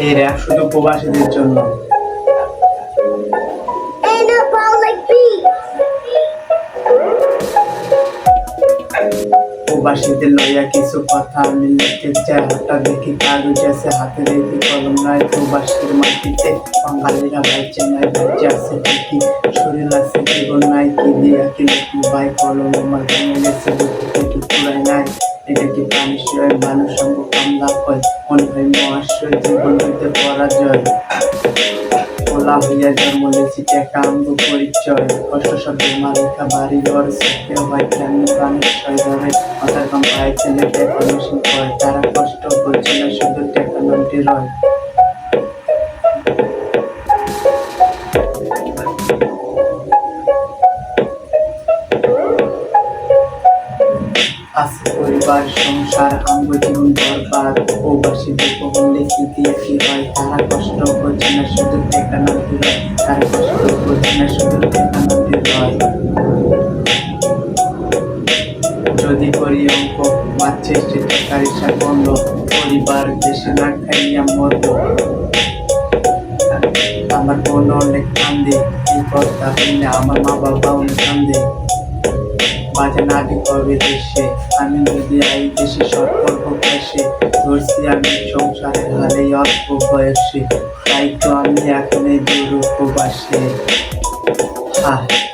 এই র্যাপ শুধু প্রবাসীদের জন্য. প্রবাসীদের লইয়া কিছু কথা হঠাৎ দেখি কাগজ আছে হাতে দেখি কলম নাই প্রবাসীর মাটিতে বাঙালিরা বাইচে নাই বাইচে আছে ঠিকই শরীর আছে জীবন নাই কি দিয়া কি ভাই কলম আমার ভেঙে গেছে এটা কি মানুষের মানুষ সঙ্গ লাভ হয়? মনে হয় মহাশয় জীবন হইতে পরাজয়। খোলা হইয়া জন্ম লেছি টেকা আঙ্গ পরিচয়। কষ্ট শব্দে মালিকা বাড়ি ঘর সত্যি হয় কেন প্রাণের ধরে কম পায়ে ছেলে টেকা মেশিন হয়। তারা কষ্ট করছে না শুধু টেকা রয় আছে পরিবার সংসার আঙ্গ জীবন বরবাদ, প্রবাসী দুঃখ বললে কি দিয়ে কি হয়। তারা কষ্ট করছে না শুধু নামটি রয় তারা কষ্ট করছে না শুধু নামটি রয় যদি করি অঙ্ক মাচ্ছে সেটা পরিবার, দেশে না খাইয়া মরব আমার বোন অনেক কান্দে, এই কথা আমার মা বাবা অনেক কান্দে। বাজে নাটি করবে দেশে? আমি যদি এই দেশে সতর্ক দেশে, ধরছি আমি সংসারে হারে অল্প বয়সে। তাই তো আমি এখন এই দূর উপবাসে হ্যাঁ।